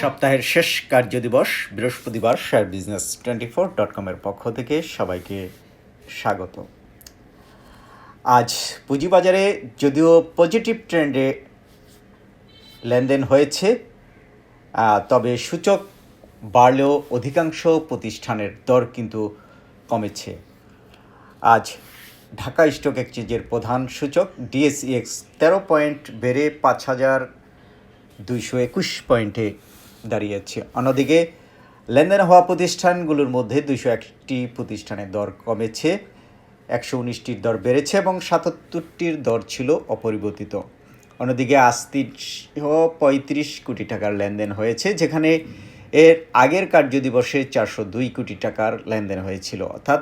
সপ্তাহের শেষ কার্যদিবস, বৃহস্পতিবার share business twenty four dot কমের পক্ষ থেকে সবাইকে স্বাগত। আজ পুঁজিবাজারে যদিও পজিটিভ ট্রেন্ডে লেনদেন হয়েছে তবে সূচক বাড়লেও অধিকাংশ প্রতিষ্ঠানের দর কিন্তু কমেছে। আজ ঢাকা স্টক এক্সচেঞ্জের প্রধান সূচক ডিএসইএক্স তেরো পয়েন্ট বেড়ে পাঁচ হাজার দুইশো একুশ পয়েন্টে দাঁড়িয়েছে। অন্যদিকে, লেনদেন হওয়া প্রতিষ্ঠানগুলোর মধ্যে দুইশো একটি প্রতিষ্ঠানের দর কমেছে, একশো উনিশটির দর বেড়েছে এবং সাতাত্তরটির দর ছিল অপরিবর্তিত। অন্যদিকে তিনশো পঁয়ত্রিশ কোটি টাকার লেনদেন হয়েছে, যেখানে এর আগের কার্যদিবসে চারশো দুই কোটি টাকার লেনদেন হয়েছিল। অর্থাৎ,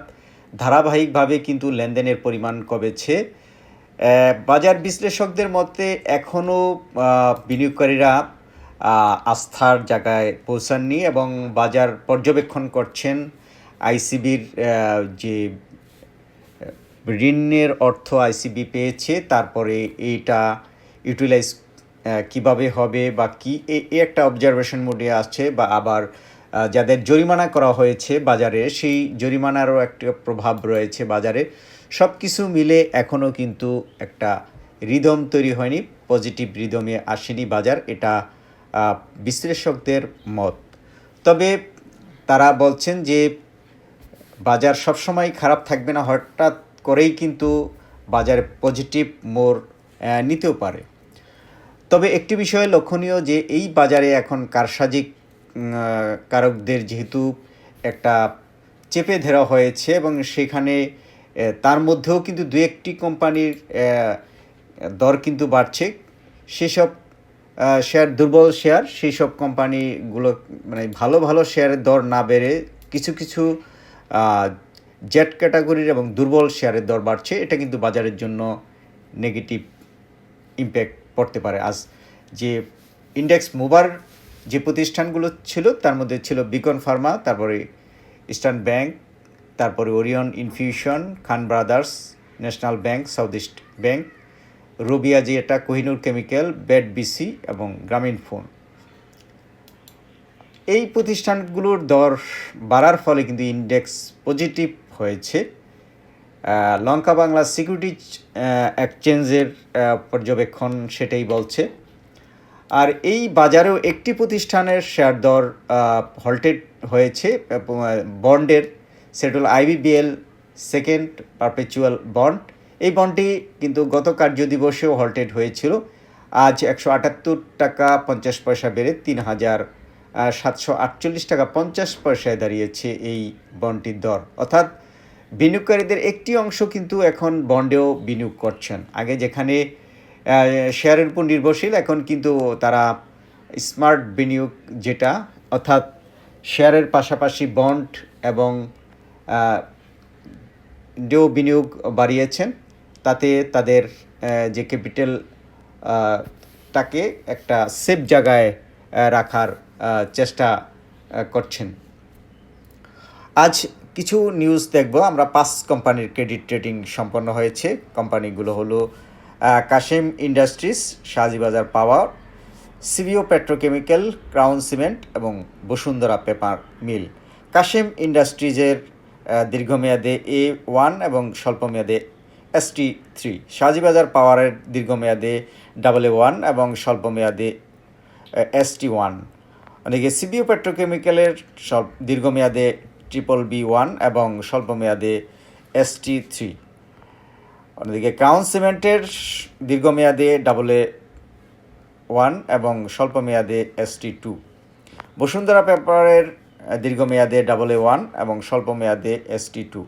ধারাবাহিকভাবে কিন্তু লেনদেনের পরিমাণ কমেছে। বাজার বিশ্লেষকদের মতে, এখনও বিনিয়োগকারীরা আস্থার জায়গায় পৌঁছাননি এবং বাজার পর্যবেক্ষণ করছেন আইসিবির যে ঋণের অর্থ আইসিবি পেয়েছে, তারপরে এইটা ইউটিলাইজ কীভাবে হবে বা কি, এ এ একটা অবজারভেশন মোডে আছে বা আবার যাদের জরিমানা করা হয়েছে বাজারে, সেই জরিমানারও একটা প্রভাব রয়েছে বাজারে। সব কিছু মিলে এখনও কিন্তু একটা রিদম তৈরি হয়নি পজিটিভ রিদমে আসেনি বাজার, এটা বিশ্লেষকদের মত। তবে তারা বলছেন যে বাজার সবসময় খারাপ থাকবে না হঠাৎ করেই কিন্তু বাজারে পজিটিভ আহ, নিতেও পারে। তবে একটি বিষয়ে লক্ষণীয় যে এই বাজারে এখন কারসাজিক কারকদের যেহেতু একটা চেপে ধরা হয়েছে এবং সেখানে তার মধ্যেও কিন্তু দু একটি কোম্পানির দর কিন্তু বাড়ছে। সেসব শেয়ার দুর্বল শেয়ার সেই সব কোম্পানিগুলো মানে ভালো ভালো শেয়ারের দর না বেড়ে কিছু কিছু জেট ক্যাটাগরির এবং দুর্বল শেয়ারের দর বাড়ছে। এটা কিন্তু বাজারের জন্য নেগেটিভ ইম্প্যাক্ট পড়তে পারে। আজ যে ইন্ডেক্স মুভার যে প্রতিষ্ঠানগুলো ছিল, তার মধ্যে ছিল বিকন ফার্মা তারপরে ইস্টার্ন ব্যাংক তারপরে Orion infusion Khan Brothers National Bank South East Bank Rubia এটা কোহিনুর কেমিক্যাল ব্যাড বিসি এবং গ্রামীণ ফোন। এই প্রতিষ্ঠানগুলোর দর বাড়ার ফলে কিন্তু ইন্ডেক্স পজিটিভ হয়েছে। লঙ্কা বাংলা সিকিউরিটিজ এক্সচেঞ্জের পর্যবেক্ষণ সেটাই বলছে। আর এই বাজারেও একটি প্রতিষ্ঠানের শেয়ার দর হল্টেড হয়েছে বন্ডের সেটা হলো আইবিবিএল সেকেন্ড পারপেচুয়াল বন্ড এই বন্ডটি কিন্তু গত কার্যদিবসেও হল্টেড হয়েছিল। আজ একশো আটাত্তর টাকা পঞ্চাশ পয়সা বেড়ে তিন হাজার সাতশো আটচল্লিশ টাকা পঞ্চাশ পয়সায় দাঁড়িয়েছে এই বন্ডটির দর। অর্থাৎ বিনিয়োগকারীদের একটি অংশ কিন্তু এখন বন্ডেও বিনিয়োগ করছেন। আগে যেখানে শেয়ারের উপর নির্ভরশীল, এখন কিন্তু তারা স্মার্ট বিনিয়োগ যেটা, অর্থাৎ শেয়ারের পাশাপাশি বন্ড এবং ডেও বিনিয়োগ বাড়িয়েছেন। তাতে তাদের যে ক্যাপিটাল তাকে একটা সেফ জায়গায় রাখার চেষ্টা করছেন। আজ কিছু নিউজ দেখব। আমরা পাঁচ কোম্পানির ক্রেডিট রেটিং সম্পন্ন হয়েছে। কোম্পানিগুলো হলো Kashem industries Shahjibazar power CVO petrochemical, crown cement এবং বসুন্ধরা পেপার মিল। কাশেম ইন্ডাস্ট্রিজের দীর্ঘমেয়াদে এ ওয়ান এবং স্বল্পমেয়াদে এস টি থ্রি শাহজিবাজার পাওয়ারের দীর্ঘমেয়াদে ডাবল এ ওয়ান এবং স্বল্পমেয়াদে এস টি ওয়ান অনেকে সিবিও পেট্রোকেমিক্যালের স্বল্প, দীর্ঘমেয়াদে ট্রিপল বি ওয়ান এবং স্বল্পমেয়াদে এস টি থ্রি অন্যদিকে ক্রাউন সিমেন্টের দীর্ঘমেয়াদে ডাবল এ ওয়ান এবং স্বল্পমেয়াদে এস টি টু বসুন্ধরা পেপারের দীর্ঘমেয়াদে ডাবল এ ওয়ান এবং স্বল্পমেয়াদে এস টি টু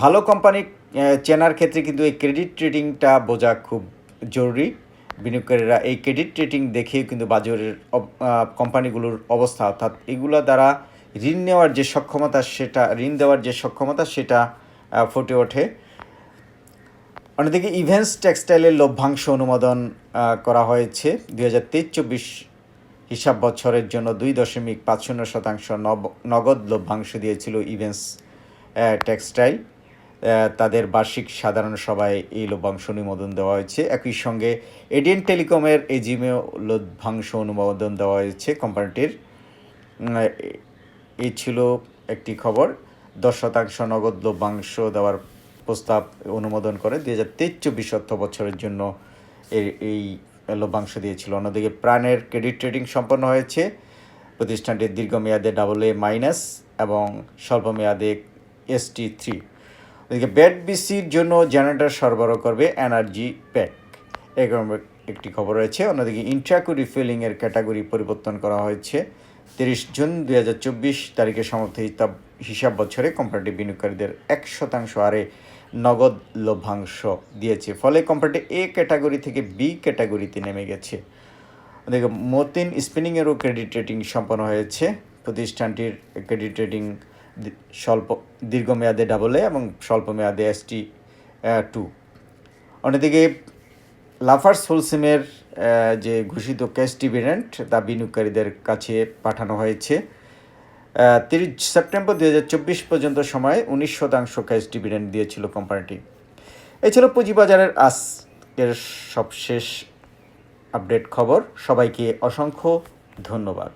ভালো কোম্পানি চেনার ক্ষেত্রে কিন্তু এই ক্রেডিট রেটিংটা বোঝা খুব জরুরি। বিনিয়োগকারীরা এই ক্রেডিট রেটিং দেখেই কিন্তু বাজারের কোম্পানিগুলোর অবস্থা, অর্থাৎ এগুলো দ্বারা ঋণ নেওয়ার যে সক্ষমতা, সেটা, ঋণ দেওয়ার যে সক্ষমতা, সেটা ফুটে ওঠে। অন্যদিকে ইভেন্টস টেক্সটাইলের লভ্যাংশ অনুমোদন করা হয়েছে। দুই হাজার তেইশ চব্বিশ হিসাব বছরের জন্য দুই দশমিক পাঁচ শূন্য শতাংশ নগদ লভ্যাংশ দিয়েছিল ইভেন্টস টেক্সটাইল তাদের বার্ষিক সাধারণ সভায় এই লভ্যাংশ অনুমোদন দেওয়া হয়েছে। একই সঙ্গে এডিএন টেলিকমের এজিমেও লভ্যাংশ অনুমোদন দেওয়া হয়েছে কোম্পানিটির। এই ছিল একটি খবর। দশ শতাংশ নগদ লভ্যাংশ দেওয়ার প্রস্তাব অনুমোদন করে দুই হাজার তেইশ চব্বিশ অর্থ বছরের জন্য এই এই লভ্যাংশ দিয়েছিল। অন্যদিকে প্রাণের ক্রেডিট ট্রেডিং সম্পন্ন হয়েছে। প্রতিষ্ঠানটির দীর্ঘমেয়াদে ডাবল এ মাইনাস এবং স্বল্পমেয়াদে এসটি থ্রি ওদিকে ব্যাট বিসির জন্য জেনারেটর সরবরাহ করবে এনার্জি প্যাক। এরকম একটি খবর রয়েছে। অন্যদিকে ইন্ট্রাকু রিফিলিংয়ের ক্যাটাগরি পরিবর্তন করা হয়েছে। তিরিশ জুন দুই হাজার চব্বিশ তারিখে সমর্থ হিসাব বছরে কোম্পানিটি বিনিয়োগকারীদের এক শতাংশ হারে নগদ লভ্যাংশ দিয়েছে। ফলে কোম্পানিটি এ ক্যাটাগরি থেকে বি ক্যাটাগরিতে নেমে গেছে। ওদিকে মতিন স্পিনিংয়েরও ক্রেডিট রেটিং সম্পন্ন হয়েছে। প্রতিষ্ঠানটির ক্রেডিট রেটিং স্বল্প, দীর্ঘমেয়াদে ডাবল এ এবং স্বল্প মেয়াদে এস টি অন্যদিকে লাফার্স হোলসিমের যে ঘোষিত ক্যাশ ডিভিডেন্ট তা বিনিয়োগকারীদের কাছে পাঠানো হয়েছে। তিরিশ সেপ্টেম্বর দু হাজার চব্বিশ পর্যন্ত সময়ে উনিশ শতাংশ ক্যাশ ডিভিডেন্ড দিয়েছিল কোম্পানিটি এই ছিল পুঁজিবাজারের আজকের সবশেষ আপডেট খবর। সবাইকে অসংখ্য ধন্যবাদ।